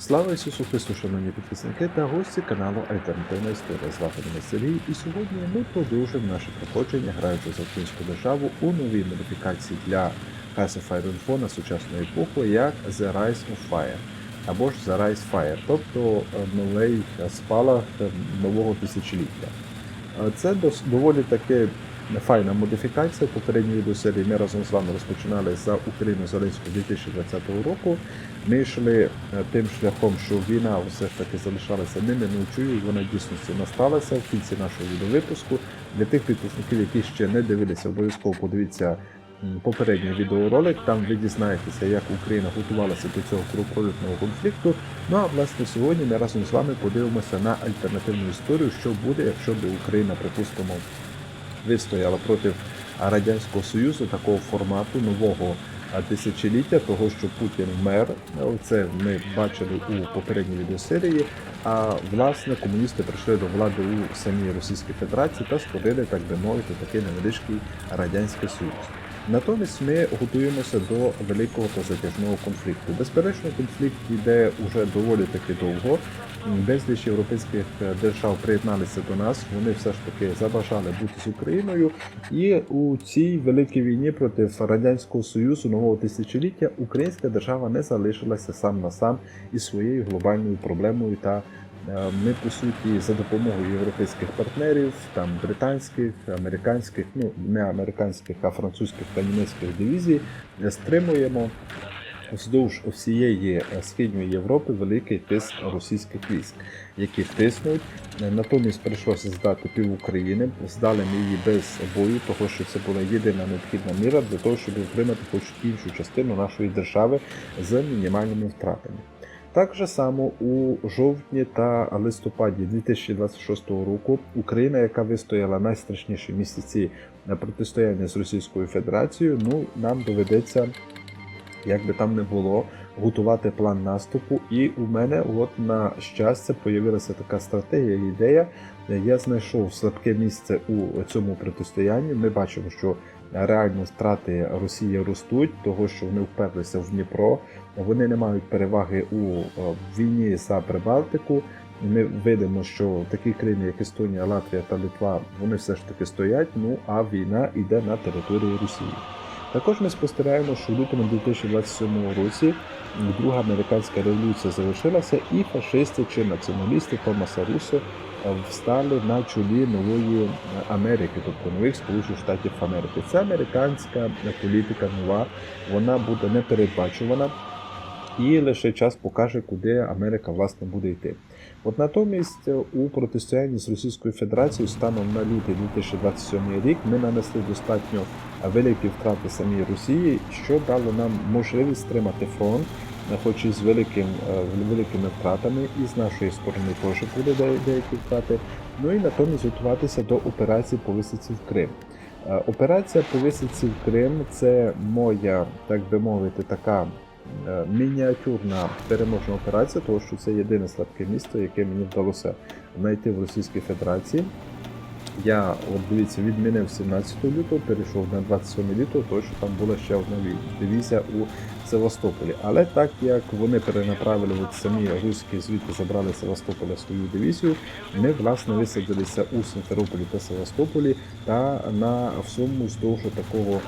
Слава Ісусу Христу, шановні підписники та гості каналу Альтернативна Історія. З вами Денис Сергій, і сьогодні ми продовжуємо наше проходження, граючи за українську державу у новій модифікації для Pacifier Info на сучасну епоху, як The Rise of Fire або ж The Rise Fire, тобто е, новий спалах е, нового тисячоліття. Е, Це доволі таки файна модифікація. Попередній відеосерії ми разом з вами розпочинали за Україну Зеленського 2020 року. Ми йшли е, тим шляхом, що війна все ж таки залишалася неминучою, і вона в дійсності насталася в кінці нашого відеовипуску. Для тих підписників, які ще не дивилися, обов'язково подивіться попередній відеоролик. Там ви дізнаєтеся, як Україна готувалася до цього кровопролитного конфлікту. Ну а власне сьогодні ми разом з вами подивимося на альтернативну історію, що буде, якщо б Україна, припустимо, вистояла проти Радянського Союзу такого формату нового тисячоліття, того, що Путін мер. Це ми бачили у попередній відеосерії. А власне комуністи прийшли до влади у самій Російській Федерації та створили, так би мовити, такий невеличкий радянський союз. Натомість ми готуємося до великого та затяжного конфлікту. Безперечно, конфлікт йде уже доволі таки довго. Безліч європейських е, держав приєдналися до нас. Вони все ж таки забажали бути з Україною. І у цій великій війні проти радянського союзу нового тисячоліття українська держава не залишилася сам на сам із своєю глобальною проблемою. Та е, ми по суті за допомогою європейських партнерів, там британських, американських, ну не американських, а французьких та німецьких дивізій е, стримуємо вздовж всієї е, східної Європи великий тиск російських військ, які тиснуть. Е, Натомість прийшлося здати пів України. Здали ми її без бою, тому що це була єдина необхідна міра для того, щоб отримати хоч іншу частину нашої держави з мінімальними втратами. Так же само у жовтні та листопаді 2026 року Україна, яка вистояла найстрашніші місяці на протистояння з Російською Федерацією, ну нам доведеться як би там не було, готувати план наступу. І у мене, от на щастя, появилася така стратегія, ідея. Я знайшов слабке місце у цьому протистоянні. Ми бачимо, що реально втрати Росії ростуть, того що вони вперлися в Дніпро. Вони не мають переваги у е, війні за Прибалтику. Ми видимо, що такі країни, як Естонія, Латвія та Литва, вони все ж таки стоять. Ну а війна йде на території Росії. Також ми спостерігаємо, що в лютому 2027 році друга американська революція завершилася, і фашисти чи націоналісти Томаса Руссо е, встали на чолі нової Америки, тобто нових Сполучених Штатів Америки. Ця американська політика нова, вона буде непередбачувана, і лише час покаже, куди Америка власне буде йти. От натомість е, у протистоянні з Російською Федерацією станом на лютий 2027 рік ми нанесли достатньо великі втрати самій Росії, що дало нам можливість стримати фронт, хоч і з великим, е, великими втратами, і з нашої сторони теж буде деякі втрати. Ну і натомість готуватися до операції по висадці в Крим. Е, Операція по висадці в Крим це моя, так би мовити, така мініатюрна переможна операція, тому що це єдине слабке місто, яке мені вдалося знайти в Російській Федерації. Я от дивіться, відмінив 17 лютого, перейшов на 27 лютого, тому що там була ще одна дивізія у Севастополі. Але так як вони перенаправили от самі руські звідти забрали Севастополя свою дивізію, ми власне висадилися у Симферополі та Севастополі та на всьому вздовж такого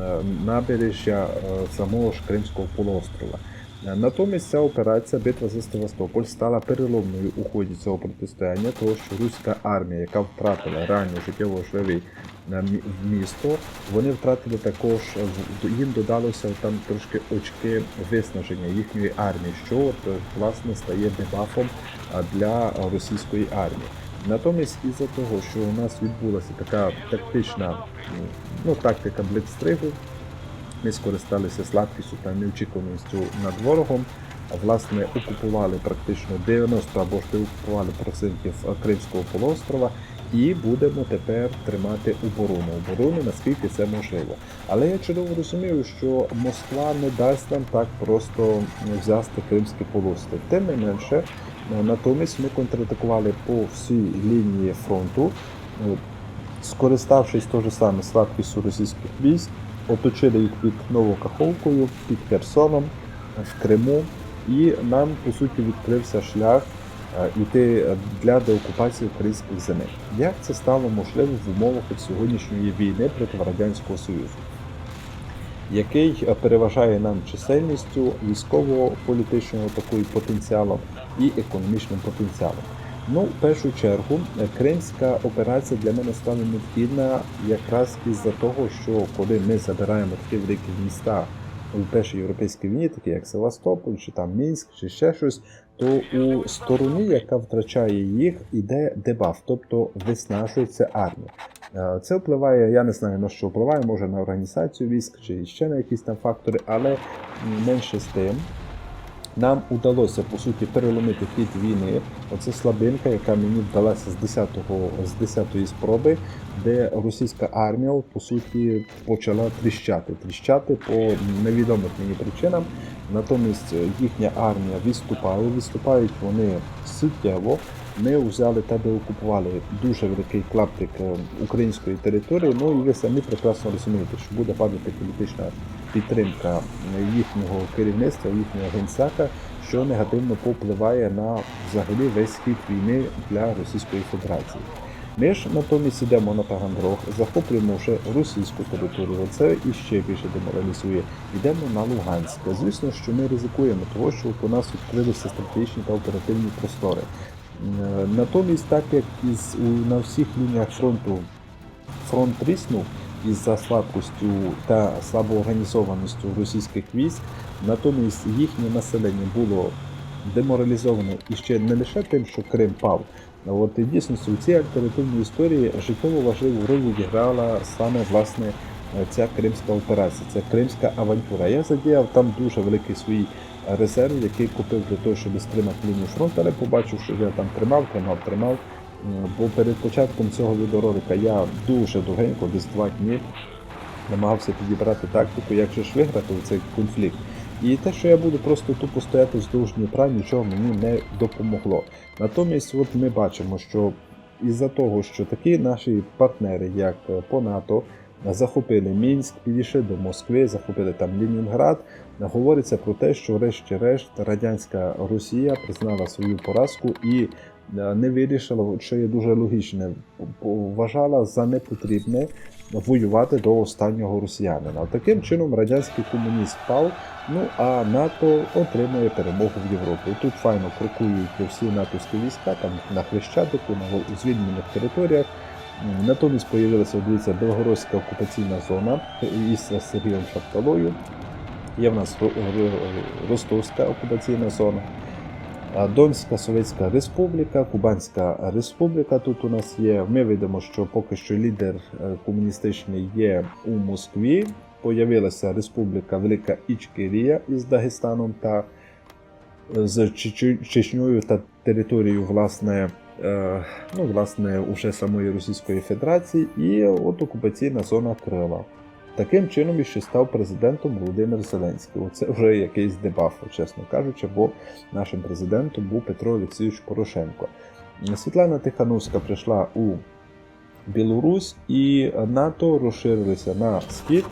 е, набережжя е, самого ж Кримського полуострова. Натомість ця операція битва за Севастополь стала переломною у ході цього протистояння, тому що руська армія, яка втратила реально життєво важливий е, мі- місто, вони втратили також е, їм додалося там трошки очки виснаження їхньої армії, що от, е, власне стає дебафом для російської армії. Натомість, із-за того, що у нас відбулася така тактична ну, тактика блицстригу, ми скористалися слабкістю та неочікуваністю над ворогом. Власне, окупували практично 90 або ж окупували процентів Кримського полуострова і будемо тепер тримати оборону. Оборону наскільки це можливо. Але я чудово розумію, що Москва не дасть нам так просто взяти Кримський полуострів. Тим не менше, натомість ми контратакували по всій лінії фронту, скориставшись теж саме слабкістю російських військ, оточили їх під Новокаховкою, під Херсоном, в Криму. і нам по суті відкрився шлях е, іти для деокупації українських земель. Як це стало можливо в умовах сьогоднішньої війни проти радянського союзу? Який е, переважає нам чисельністю військово-політичного такої потенціалом і економічним потенціалом. Ну, в першу чергу, е, кримська операція для мене стала необхідна якраз із-за того, що коли ми забираємо такі великі міста у першій європейській війні, такі як Севастополь, чи там Мінськ, чи ще щось, то у стороні, яка втрачає їх, іде дебаф, тобто виснажується армія. Е, Це впливає, я не знаю на що впливає, може на організацію військ чи ще на якісь там фактори, але менше з тим. Нам удалося по суті переломити хід війни. Оце слабинка, яка мені вдалася з 10-го з 10-ї спроби, де російська армія по суті почала тріщати. Тріщати по невідомих мені причинам. Натомість їхня армія відступала. Відступають вони суттєво. Ми взяли та деокупували дуже великий клаптик е, української території. Ну і ви самі прекрасно розумієте, що буде падати політична підтримка їхнього керівництва, їхнього генсака, що негативно повпливає на взагалі весь хід війни для Російської Федерації. Ми ж натомість йдемо на Таганрог, захоплюємо вже російську територію. Це іще більше деморалізує. Йдемо на Луганськ. Звісно, що ми ризикуємо, того, що у нас відкрилися стратегічні та оперативні простори. Е, Натомість, так як із у- на всіх лініях фронту фронт тріснув із-за слабкістю та слабоорганізованістю російських військ, натомість їхнє населення було деморалізовано і ще не лише тим, що Крим пав. От і дійсно у цій альтернативній історії життєво важливу роль відіграла саме власне ця кримська операція, ця кримська авантюра. Я задіяв там дуже великий свій резерв, який купив для того, щоб стримати лінію фронту, але побачив, що я там тримав, тримав, тримав. Бо перед початком цього відеоролика я дуже довгенько, десь два дні, намагався підібрати тактику, як же ж виграти цей конфлікт. І те, що я буду просто тупо стояти вздовж Дніпра, нічого мені не допомогло. Натомість, от ми бачимо, що із-за того, що такі наші партнери, як е, по НАТО, захопили Мінськ, підійшли до Москви, захопили там Ленінград, говориться про те, що врешті-решт радянська Росія признала свою поразку і е, не вирішила, що є дуже логічне, вважала за непотрібне воювати до останнього росіянина. Таким чином радянський комуніст впав, ну а НАТО отримує перемогу в Європі. Тут файно крокують всі натовські війська там на Хрещатику, на звільнених територіях. М, Натомість появилася дивіться, Белгородська окупаційна зона із Сергієм Шапталою. Є в нас Ро- Ро- Ростовська окупаційна зона. Донська Совєтська Республіка, Кубанська Республіка тут у нас є. Ми видимо, що поки що лідер е, комуністичний є у Москві. Появилася Республіка Велика Ічкерія із Дагестаном та е, з Чечньою та територією власне, е, ну, власне, уже самої Російської Федерації, і от окупаційна зона Крила. Таким чином іще став президентом Володимир Зеленський. Оце вже якийсь дебаф, чесно кажучи, бо нашим президентом був Петро Олексійович Порошенко. Світлана Тихановська прийшла у Білорусь і НАТО розширилися на схід.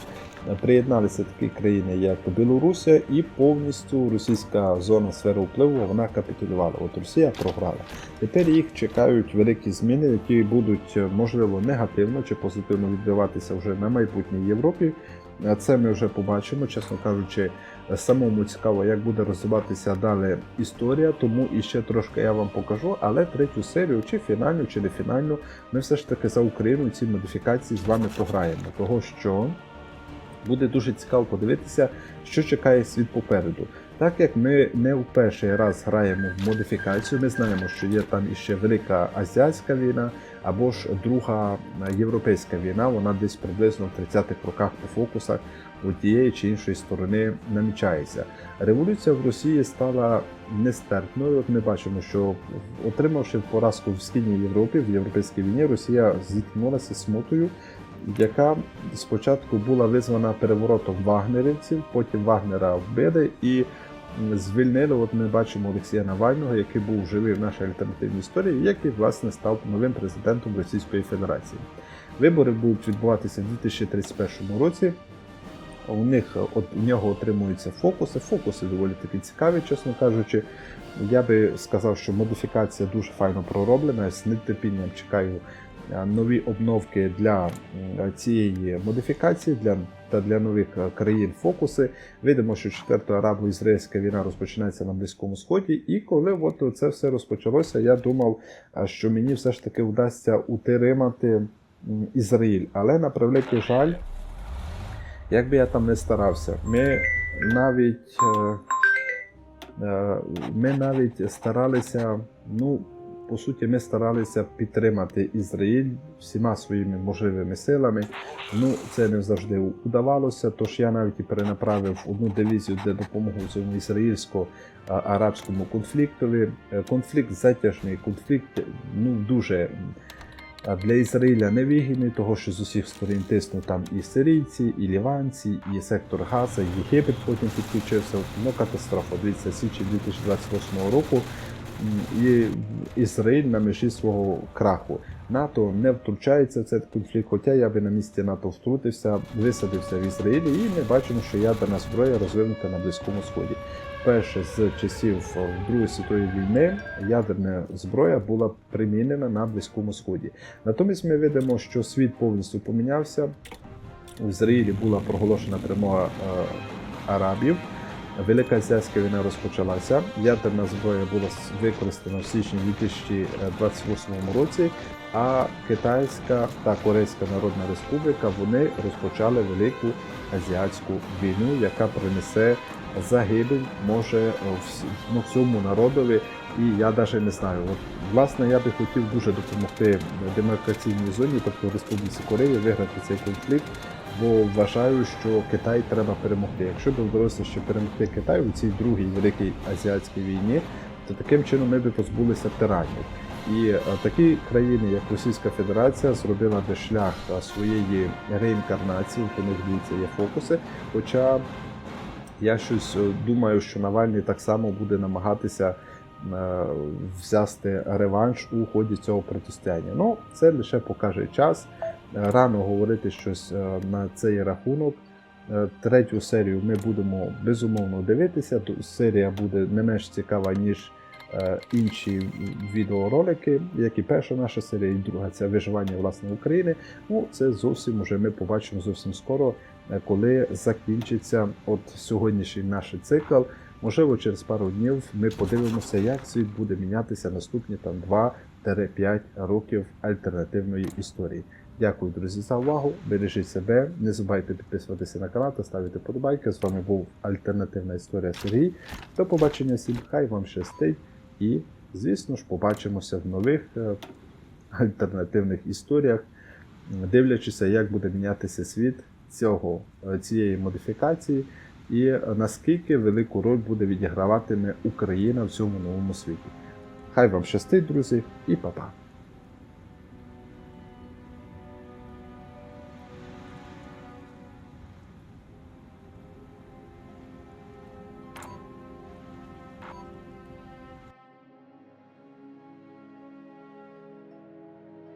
Приєдналися такі країни, як Білорусія, і повністю російська зона сфери впливу вона капітулювала. От Росія програла. Тепер їх чекають великі зміни, які будуть можливо негативно чи позитивно відбиватися вже на майбутній Європі. Це ми вже побачимо, чесно кажучи, самому цікаво, як буде розвиватися далі історія. Тому і ще трошки я вам покажу. Але третю серію, чи фінальну, чи не фінальну, ми все ж таки за Україну ці модифікації з вами пограємо. Того що буде дуже цікаво подивитися, що чекає світ попереду. Так як ми не в перший раз граємо в модифікацію, ми знаємо, що є там іще велика азіатська війна або ж друга європейська війна, вона десь приблизно в 30-х роках по фокусах у тієї чи іншої сторони намічається. Революція в Росії стала нестерпною. От ми бачимо, що отримавши поразку в східній Європі, в європейській війні, Росія зіткнулася смутою, яка спочатку була визвана переворотом вагнерівців, потім Вагнера вбили і звільнили. От ми бачимо Олексія Навального, який був живий в нашій альтернативній історії, який власне став новим президентом Російської Федерації. Вибори будуть відбуватися в 2031 році. У них от у нього отримуються фокуси. Фокуси доволі таки цікаві, чесно кажучи. Я би сказав, що модифікація дуже файно пророблена. З нетерпінням чекаю нові обновки для цієї модифікації для, та для нових е, країн фокуси. Видимо, що четверта арабо-ізраїльська війна розпочинається на Близькому Сході. І коли от це все розпочалося, я думав, що мені все ж таки вдасться утримати Ізраїль. Але на превеликий жаль, як би я там не старався, ми навіть. е, Е, Ми навіть старалися, ну, по суті, ми старалися підтримати Ізраїль всіма своїми можливими силами. Ну, це не завжди удавалося. Тож я навіть і перенаправив одну дивізію для допомоги цьому ізраїльсько-арабському конфліктові. Е, Конфлікт затяжний, конфлікт ну, дуже для Ізраїля невигідний, того що з усіх сторін тиснуть там і сирійці, і ліванці, і сектор Газа, і Єгипет потім підключився. Ну, катастрофа. Дивіться, січень 2028 року. І Ізраїль на межі свого краху. НАТО не втручається в цей конфлікт, хоча я би на місці НАТО втрутився, висадився в Ізраїлі, і ми бачимо, що ядерна зброя розвинута на Близькому Сході. Вперше з часів Другої світової війни ядерна зброя була примінена на Близькому Сході. Натомість ми видимо, що світ повністю помінявся. В Ізраїлі була проголошена перемога е, арабів. Велика азіатська війна розпочалася. Ядерна зброя була використана в січні 2028 році. А Китайська та Корейська Народна Республіка вони розпочали велику азіатську війну, яка принесе загибель може ну, всьому народові. І я навіть не знаю. От, власне, я би хотів дуже допомогти демократичній зоні, тобто Республіці Кореї, виграти цей конфлікт, бо вважаю, що Китай треба перемогти. Якщо б вдалося ще перемогти Китай у цій другій великій азіатській війні, то таким чином ми б позбулися тиранів. І е, такі країни, як Російська Федерація, зробила би шлях е, своєї реінкарнації, у них дивіться є фокуси. Хоча я щось е, думаю, що Навальний так само буде намагатися взяти реванш у ході цього протистояння. Ну, це лише покаже час. Е, Рано говорити щось е, на цей рахунок. Е, Третю серію ми будемо безумовно дивитися. Серія буде не менш цікава, ніж інші відеоролики, як і перша наша серія, і друга це виживання власне України. Ну, це зовсім уже ми побачимо зовсім скоро, коли закінчиться от сьогоднішній наш цикл. Можливо, через пару днів ми подивимося, як світ буде мінятися наступні там 2-5 років альтернативної історії. Дякую, друзі, за увагу. Бережіть себе. Не забувайте підписуватися на канал та ставити подобайки. З вами був Альтернативна історія Сергій. До побачення всім, хай вам щастить. І, звісно ж, побачимося в нових е, альтернативних історіях, дивлячися, як буде мінятися світ цього, е, цієї модифікації, і наскільки велику роль буде відіграватиме Україна в цьому новому світі. Хай вам щастить, друзі, і па-па!